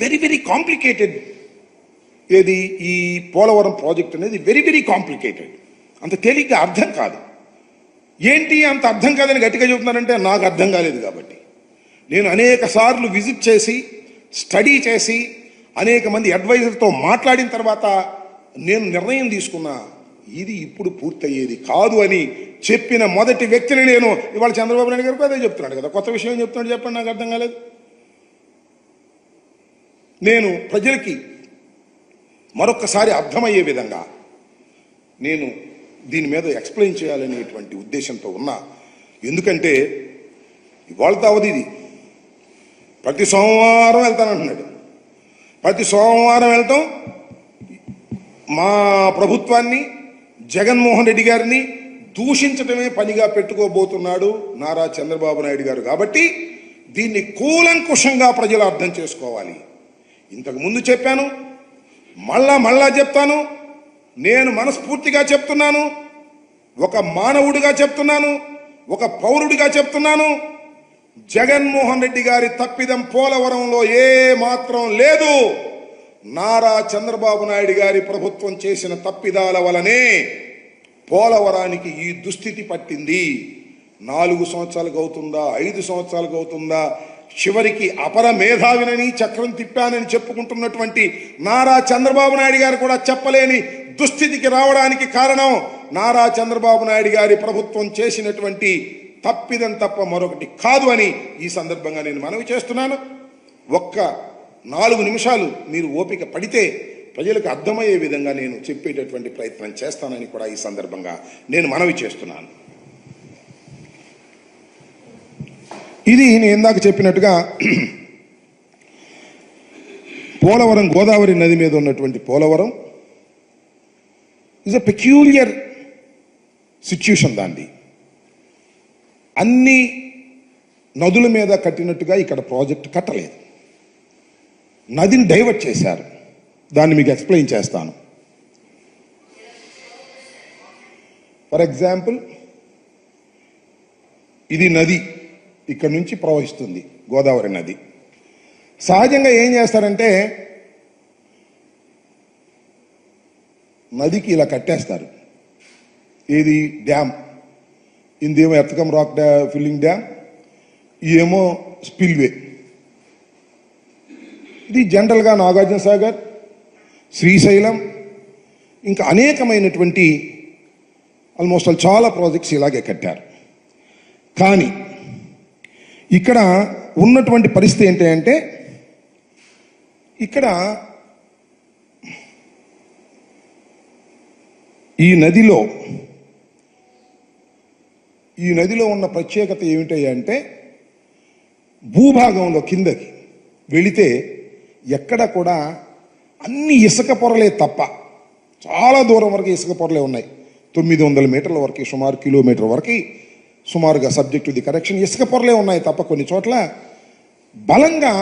Very very complicated ఏది? ఈ Polavaram project అనేది వెరీ వెరీ కాంప్లికేటెడ్ అంత తేలిగ్గా అర్థం కాదు. ఏంటి అంత అర్థం కాదని గట్టిగా చెబుతున్నారంటే నాకు అర్థం కాలేదు కాబట్టి. నేను అనేక సార్లు విజిట్ చేసి స్టడీ చేసి అనేక మంది అడ్వైజర్తో మాట్లాడిన తర్వాత నేను నిర్ణయం తీసుకున్నా ఇది ఇప్పుడు పూర్తయ్యేది కాదు అని చెప్పిన మొదటి వ్యక్తిని నేను ఇవాళ చంద్రబాబు నాయుడు గారికి అదే చెప్తున్నాడు కదా. కొత్త విషయం చెప్తున్నాడు చెప్పండి నాకు అర్థం కాలేదు. నేను ప్రజలకి మరొక్కసారి అర్థమయ్యే విధంగా నేను దీని మీద ఎక్స్ప్లెయిన్ చేయాలనేటువంటి ఉద్దేశంతో ఉన్నా. ఎందుకంటే ఇవాళ తావది ఇది. ప్రతి సోమవారం వెళ్తానంటున్నాడు ప్రతి సోమవారం వెళ్తాం. మా ప్రభుత్వాన్ని జగన్మోహన్ రెడ్డి గారిని దూషించడమే పనిగా పెట్టుకోబోతున్నాడు నారా చంద్రబాబు నాయుడు గారు. కాబట్టి దీన్ని కూలంకుషంగా ప్రజలు అర్థం చేసుకోవాలి. ఇంతకు ముందు చెప్పాను మళ్ళా మళ్ళా చెప్తాను నేను మనస్ఫూర్తిగా చెప్తున్నాను ఒక మానవుడిగా చెప్తున్నాను ఒక పౌరుడిగా చెప్తున్నాను జగన్మోహన్ రెడ్డి గారి తప్పిదం పోలవరంలో ఏ మాత్రం లేదు. నారా చంద్రబాబు నాయుడు గారి ప్రభుత్వం చేసిన తప్పిదాల వలనే పోలవరానికి ఈ దుస్థితి పట్టింది. నాలుగు సంవత్సరాలకు అవుతుందా ఐదు సంవత్సరాలకు అవుతుందా చివరికి అపర మేధావినని చక్రం తిప్పానని చెప్పుకుంటున్నటువంటి నారా చంద్రబాబు నాయుడు గారు కూడా చెప్పలేని దుస్థితికి రావడానికి కారణం నారా చంద్రబాబు నాయుడు గారి ప్రభుత్వం చేసినటువంటి తప్పిదం తప్ప మరొకటి కాదు అని ఈ సందర్భంగా నేను మనవి చేస్తున్నాను. ఒక్క నాలుగు నిమిషాలు మీరు ఓపిక పడితే ప్రజలకు అర్థమయ్యే విధంగా నేను చెప్పేటటువంటి ప్రయత్నం చేస్తానని కూడా ఈ సందర్భంగా నేను మనవి చేస్తున్నాను. ఇది నేను ఇందాక చెప్పినట్టుగా పోలవరం గోదావరి నది మీద ఉన్నటువంటి Polavaram is a peculiar situation దాన్ని అన్ని నదుల మీద కట్టినట్టుగా ఇక్కడ ప్రాజెక్ట్ కట్టలేదు. నదిని డైవర్ట్ చేశారు. దాన్ని మీకు ఎక్స్ప్లెయిన్ చేస్తాను. ఫర్ ఎగ్జాంపుల్ ఇది నది. ఇక్కడ నుంచి ప్రవహిస్తుంది గోదావరి నది. సహజంగా ఏం చేస్తారంటే నదికి ఇలా కట్టేస్తారు. ఇది dam. ఇందేమో earth cum rock dam filling dam. ఇదేమో స్పిల్వే. ఇది జనరల్గా నాగార్జున సాగర్ శ్రీశైలం ఇంకా అనేకమైనటువంటి ఆల్మోస్ట్ ఆల్ చాలా ప్రాజెక్ట్స్ ఇలాగే కట్టారు. కానీ ఇక్కడ ఉన్నటువంటి పరిస్థితి ఏంటి అంటే ఇక్కడ ఈ నదిలో ఈ నదిలో ఉన్న ప్రత్యేకత ఏమిటి అంటే భూభాగంలో కిందకి వెళితే ఎక్కడ కూడా అన్ని ఇసుక పొరలే తప్ప చాలా దూరం వరకు ఇసుక పొరలే ఉన్నాయి. తొమ్మిది వందల మీటర్ల వరకు సుమారు కిలోమీటర్ వరకు సుమారుగా సబ్జెక్ట్ ది కరెక్షన్ ఇసుక పొరలే ఉన్నాయి తప్ప కొన్ని చోట్ల బలంగా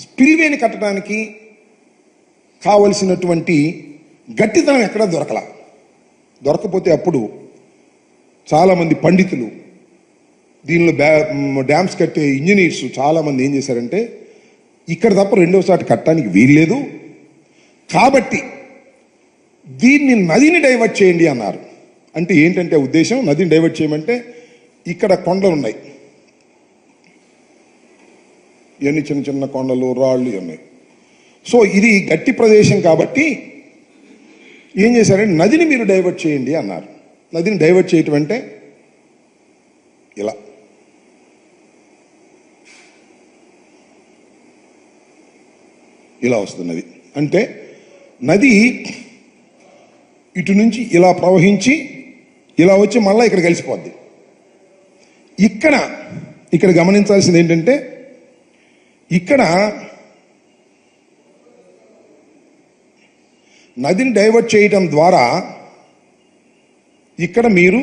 స్పిల్వేని కట్టడానికి కావలసినటువంటి గట్టితనం ఎక్కడ దొరకల. దొరకపోతే అప్పుడు చాలామంది పండితులు దీనిలో బ్యా డ్యామ్స్ కట్టే ఇంజనీర్స్ చాలామంది ఏం చేశారంటే ఇక్కడ తప్ప రెండోసారి కట్టడానికి వీల్లేదు. కాబట్టి దీన్ని నదిని డైవర్ట్ చేయండి అన్నారు. అంటే ఏంటంటే ఉద్దేశం? నదిని డైవర్ట్ చేయమంటే ఇక్కడ కొండలు ఉన్నాయి ఇవన్నీ చిన్న చిన్న కొండలు రాళ్ళు ఇవన్నీ. సో ఇది గట్టి ప్రదేశం కాబట్టి ఏం చేశారంటే నదిని మీరు డైవర్ట్ చేయండి అన్నారు. నదిని డైవర్ట్ చేయటం అంటే ఇలా. ఇలా వస్తుంది నది. అంటే నది ఇటు నుంచి ఇలా ప్రవహించి ఇలా వచ్చి మళ్ళీ ఇక్కడ కలిసిపోద్ది. ఇక్కడ ఇక్కడ గమనించాల్సింది ఏంటంటే ఇక్కడ నదిని డైవర్ట్ చేయటం ద్వారా ఇక్కడ మీరు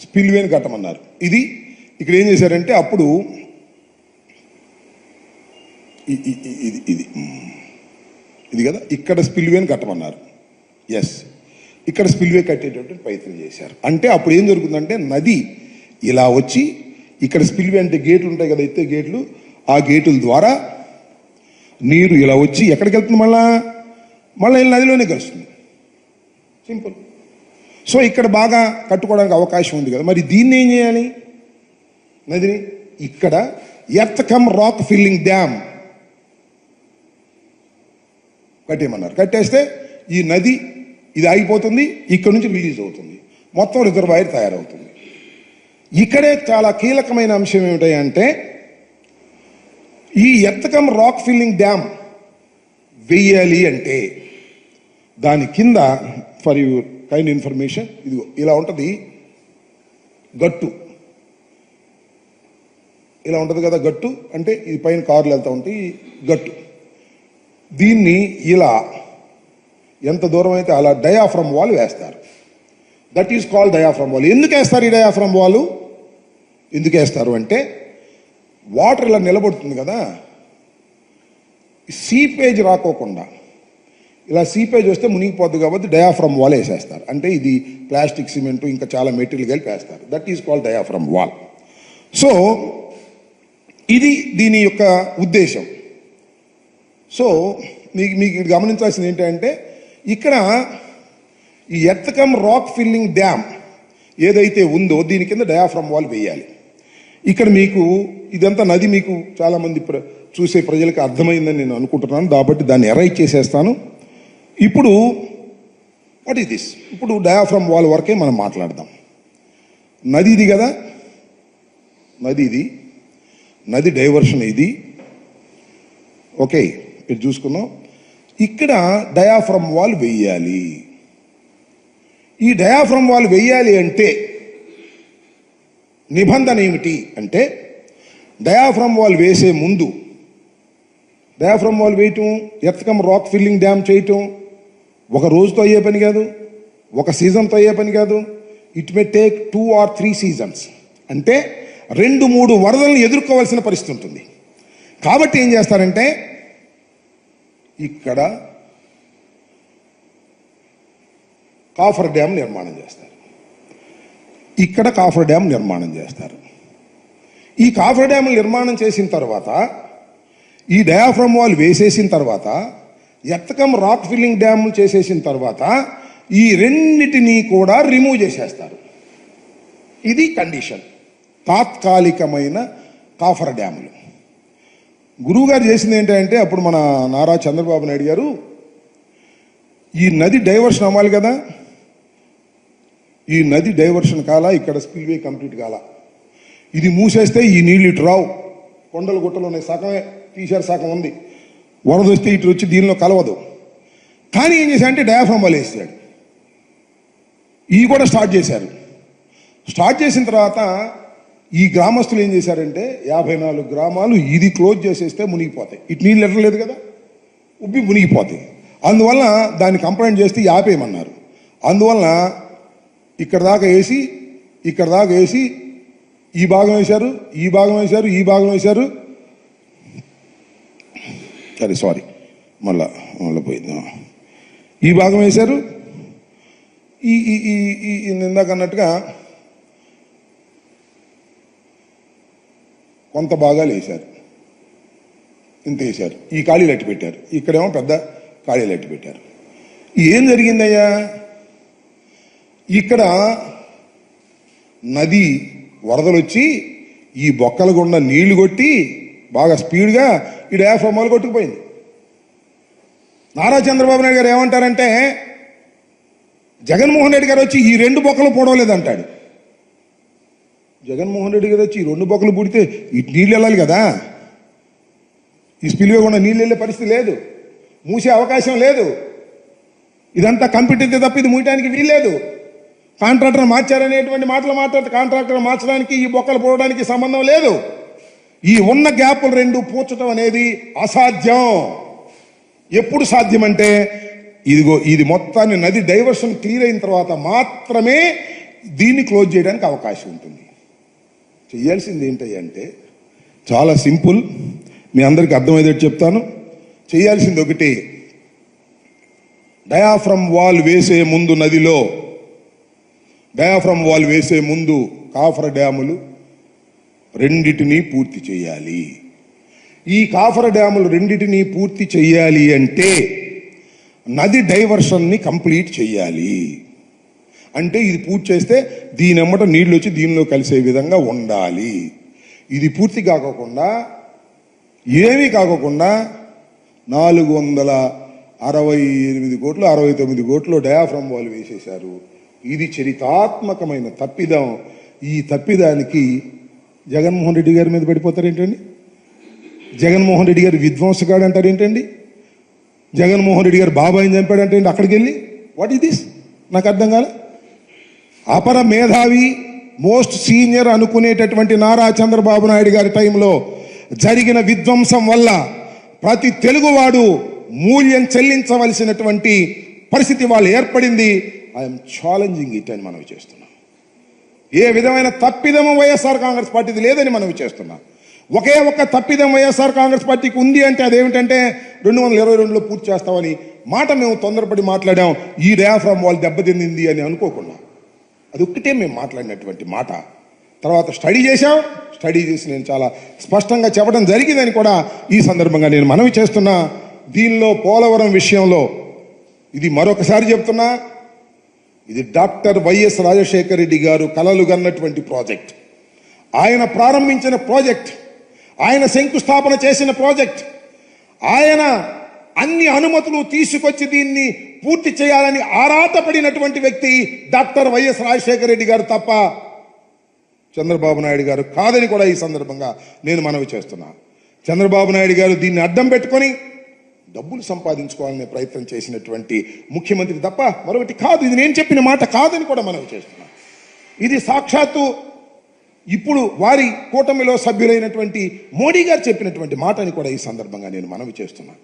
స్పిల్వేని కట్టమన్నారు. ఇది ఇక్కడ ఏం చేశారంటే అప్పుడు ఇది ఇది ఇది కదా? ఇక్కడ స్పిల్వేని కట్టమన్నారు. ఎస్ ఇక్కడ స్పిల్వే కట్టేటటువంటి ప్రయత్నం చేశారు. అంటే అప్పుడు ఏం జరుగుతుందంటే నది ఇలా వచ్చి ఇక్కడ స్పిల్వే అంటే గేట్లు ఉంటాయి కదా ఎత్తే గేట్లు ఆ గేట్ల ద్వారా నీరు ఇలా వచ్చి ఎక్కడికి వెళ్తుంది మళ్ళా? మళ్ళీ నదిలోనే కలుస్తుంది. సింపుల్. సో ఇక్కడ బాగా కట్టుకోవడానికి అవకాశం ఉంది కదా. మరి దీన్ని ఏం చేయాలి? నదిని ఇక్కడ earth cum rock filling dam కట్టేయమన్నారు. కట్టేస్తే ఈ నది ఇది ఆగిపోతుంది ఇక్కడ నుంచి రిలీజ్ అవుతుంది. మొత్తం రిజర్వాయర్ తయారవుతుంది. ఇక్కడే చాలా కీలకమైన అంశం ఏమిటంటే ఈ ఎత్తకం రాక్ ఫిల్లింగ్ డ్యామ్ వెయ్యాలి అంటే దాని కింద ఫర్ యువర్ కైండ్ ఇన్ఫర్మేషన్ ఇదిగో ఇలా ఉంటుంది గట్టు. ఇలా ఉంటుంది కదా గట్టు అంటే ఇది పైన కార్లు వెళ్తూ ఉంటాయి గట్టు. దీన్ని ఇలా ఎంత దూరం అయితే అలా డయాఫ్రమ్ వాల్ వేస్తారు. That is call diaphragm wall ఎందుకు వేస్తారు ఈ డయాఫ్రమ్ వాల్ ఎందుకు వేస్తారు అంటే వాటర్ ఇలా నిలబడుతుంది కదా సీపేజ్ రాకోకుండా. ఇలా సీపేజ్ వస్తే మునిగిపోద్ది కాబట్టి డయాఫ్రమ్ వాల్ వేసేస్తారు. అంటే ఇది ప్లాస్టిక్ సిమెంట్ ఇంకా చాలా మెటీరియల్ కలిపి వేస్తారు. That is call diaphragm wall so ఇది దీని యొక్క ఉద్దేశం. సో మీకు మీకు గమనించాల్సింది ఏంటంటే ఇక్కడ ఈ ఎత్తకం రాక్ ఫిల్లింగ్ డ్యామ్ ఏదైతే ఉందో దీని కింద డయాఫ్రమ్ వాల్ వేయాలి. ఇక్కడ మీకు ఇదంతా నది మీకు చాలామంది ప్ర చూసే ప్రజలకు అర్థమైందని నేను అనుకుంటున్నాను. కాబట్టి దాన్ని ఎరైట్ చేసేస్తాను. ఇప్పుడు వాట్ ఈస్ దిస్ ఇప్పుడు డయాఫ్రమ్ వాల్ వరకే మనం మాట్లాడదాం. నది ఇది కదా? నది ఇది నది డైవర్షన్ ఇది. ఓకే ఇక్కడ చూసుకున్నాం. ఇక్కడ డయాఫ్రమ్ వాల్ వెయ్యాలి. ఈ డయాఫ్రమ్ వాల్ వెయ్యాలి అంటే నిబంధన ఏమిటి అంటే డయాఫ్రమ్ వాల్ వేసే ముందు డయాఫ్రమ్ వాల్ వేయటం ఎత్తకం రాక్ ఫిల్లింగ్ డ్యామ్ చేయటం ఒక రోజుతో అయ్యే పని కాదు ఒక సీజన్తో అయ్యే పని కాదు. It may take two or three seasons అంటే రెండు మూడు వరదలను ఎదుర్కోవాల్సిన పరిస్థితి ఉంటుంది. కాబట్టి ఏం చేస్తారంటే ఇక్కడ కాఫర్ డ్యామ్ నిర్మాణం చేస్తారు. ఇక్కడ కాఫర్ డ్యామ్ నిర్మాణం చేస్తారు. ఈ కాఫర్ డ్యామ్ నిర్మాణం చేసిన తర్వాత ఈ డయాఫ్రమ్ వాల్ వేసేసిన తర్వాత ఎత్తకం రాక్ ఫిల్లింగ్ డ్యామ్ చేసేసిన తర్వాత ఈ రెండిటిని కూడా రిమూవ్ చేసేస్తారు. ఇది కండిషన్. తాత్కాలికమైన కాఫర్ డ్యాములు. గురువు గారు చేసింది ఏంటంటే అప్పుడు మన నారా చంద్రబాబు నాయుడు గారు ఈ నది డైవర్షన్ అవ్వాలి కదా ఈ నది డైవర్షన్ కాల ఇక్కడ స్పిల్వే కంప్లీట్ కాల. ఇది మూసేస్తే ఈ నీళ్ళు ఇటు రావు. కొండలు గుట్టలు ఉన్నాయి. సగమే తీశారు సగం ఉంది. వరద వస్తే ఇటు వచ్చి దీనిలో కలవదు. కానీ ఏం చేశారంటే అంటే వాళ్ళు వేసాడు. ఇవి కూడా స్టార్ట్ చేశారు. స్టార్ట్ చేసిన తర్వాత ఈ గ్రామస్తులు ఏం చేశారంటే యాభై నాలుగు గ్రామాలు ఇది క్లోజ్ చేసేస్తే మునిగిపోతాయి. ఇటు నీళ్ళు ఎట్టలేదు కదా? ఉబ్బి మునిగిపోతాయి. అందువల్ల దాన్ని కంప్లైంట్ చేస్తే ఆపేయమన్నారు. అందువలన ఇక్కడ దాకా వేసి ఇక్కడ దాకా వేసి ఈ భాగం వేశారు ఈ భాగం వేశారు ఈ భాగం వేశారు. సరే సారీ మళ్ళా మళ్ళీ పోయింది ఈ భాగం వేశారు. ఈ ఈ ఈ ఈ ఈ ఇందాక అన్నట్టుగా కొంత భాగాలు వేశారు. ఇంత వేశారు. ఈ ఖాళీలు అట్టి పెట్టారు. ఇక్కడేమో పెద్ద ఖాళీలు అట్టి పెట్టారు. ఏం జరిగిందయ్యా? ఇక్కడ నది వరదలు వచ్చి ఈ బొక్కల గుండా నీళ్ళు కొట్టి బాగా స్పీడ్గా ఈ డయాఫ్రమాలు కొట్టుకుపోయింది. నారా చంద్రబాబు నాయుడు గారు ఏమంటారంటే జగన్మోహన్ రెడ్డి గారు వచ్చి ఈ రెండు బొక్కలు పొడవలేదంటాడు. జగన్మోహన్ రెడ్డి గారు వచ్చి రెండు బొక్కలు పుడితే ఇటు నీళ్ళు వెళ్ళాలి కదా? ఈ స్పిల్వే కూడా నీళ్ళు వెళ్ళే పరిస్థితి లేదు. మూసే అవకాశం లేదు. ఇదంతా కంప్యూటర్ తప్ప ఇది మూయటానికి వీల్లేదు కాంట్రాక్టర్ మార్చారనేటువంటి మాటలు మాట్లాడితే కాంట్రాక్టర్ మార్చడానికి ఈ బొక్కలు పోవడానికి సంబంధం లేదు. ఈ ఉన్న గ్యాపులు రెండు పూడ్చడం అనేది అసాధ్యం. ఎప్పుడు సాధ్యమంటే ఇదిగో ఇది మొత్తాన్ని నది డైవర్షన్ క్లియర్ అయిన తర్వాత మాత్రమే దీన్ని క్లోజ్ చేయడానికి అవకాశం ఉంటుంది. చేయాల్సింది ఏంటంటే చాలా సింపుల్. మీ అందరికీ అర్థమయ్యేటట్టు చెప్తాను. చేయాల్సింది ఒకటి. డయాఫ్రమ్ వాల్ వేసే ముందు నదిలో డయాఫ్రమ్ వాల్ వేసే ముందు కాఫర్ డ్యాములు రెండిటిని పూర్తి చేయాలి. ఈ కాఫర్ డ్యాములు రెండిటిని పూర్తి చేయాలి అంటే నది డైవర్షన్ని కంప్లీట్ చేయాలి. అంటే ఇది పూర్తి చేస్తే దీని అమ్మట నీళ్ళు వచ్చి దీనిలో కలిసే విధంగా ఉండాలి. ఇది పూర్తి కాకుండా ఏమీ కాకోకుండా నాలుగు వందల అరవై ఎనిమిది కోట్లు అరవై తొమ్మిది కోట్లు డయాఫ్రమ్ వాళ్ళు వేసేశారు. ఇది చరితాత్మకమైన తప్పిదం. ఈ తప్పిదానికి జగన్మోహన్ రెడ్డి గారి మీద పడిపోతారు ఏంటండి జగన్మోహన్ రెడ్డి గారు విధ్వంసగాడు అంటారు ఏంటండి జగన్మోహన్ రెడ్డి గారు బాబాయిని చంపాడంటే అంటే అక్కడికి వెళ్ళి వాట్ ఈస్ దిస్ నాకు అర్థం కాలే. అపర మేధావి మోస్ట్ సీనియర్ అనుకునేటటువంటి నారా చంద్రబాబు నాయుడు గారి టైంలో జరిగిన విధ్వంసం వల్ల ప్రతి తెలుగువాడు మూల్యం చెల్లించవలసినటువంటి పరిస్థితి వాళ్ళు ఏర్పడింది. ఐఎమ్ ఛాలెంజింగ్ ఇట్ అని మనవి చేస్తున్నాం. ఏ విధమైన తప్పిదము వైఎస్ఆర్ కాంగ్రెస్ పార్టీది లేదని మనవి చేస్తున్నాం. ఒకే ఒక్క తప్పిదం వైఎస్ఆర్ కాంగ్రెస్ పార్టీకి ఉంది అంటే అదేమిటంటే రెండు వందల ఇరవై రెండులో పూర్తి చేస్తామని మాట మేము తొందరపడి మాట్లాడాం. ఈ డయాఫ్రామ్ వాళ్ళు దెబ్బతింది అని అనుకోకుండా. అది ఒక్కటే మేము మాట్లాడినటువంటి మాట. తర్వాత స్టడీ చేశాం. స్టడీ చేసి నేను చాలా స్పష్టంగా చెప్పడం జరిగిందని కూడా ఈ సందర్భంగా నేను మనవి చేస్తున్నా. దీనిలో పోలవరం విషయంలో ఇది మరొకసారి చెప్తున్నా. ఇది డాక్టర్ వైఎస్ రాజశేఖర రెడ్డి గారు కలలు కన్నటువంటి ప్రాజెక్ట్. ఆయన ప్రారంభించిన ప్రాజెక్ట్ ఆయన శంకుస్థాపన చేసిన ప్రాజెక్ట్ ఆయన అన్ని అనుమతులు తీసుకొచ్చి దీన్ని పూర్తి చేయాలని ఆరాటపడినటువంటి వ్యక్తి డాక్టర్ వైఎస్ రాజశేఖర రెడ్డి గారు తప్ప చంద్రబాబు నాయుడు గారు కాదని కూడా ఈ సందర్భంగా నేను మనవి చేస్తున్నా. చంద్రబాబు నాయుడు గారు దీన్ని అడ్డం పెట్టుకొని డబ్బులు సంపాదించుకోవాలనే ప్రయత్నం చేసినటువంటి ముఖ్యమంత్రి తప్ప మరొకటి కాదు. ఇది నేను చెప్పిన మాట కాదని కూడా మనవి చేస్తున్నా. ఇది సాక్షాత్తు ఇప్పుడు వారి కూటమిలో సభ్యులైనటువంటి మోడీ గారు చెప్పినటువంటి మాట అని కూడా ఈ సందర్భంగా నేను మనవి చేస్తున్నాను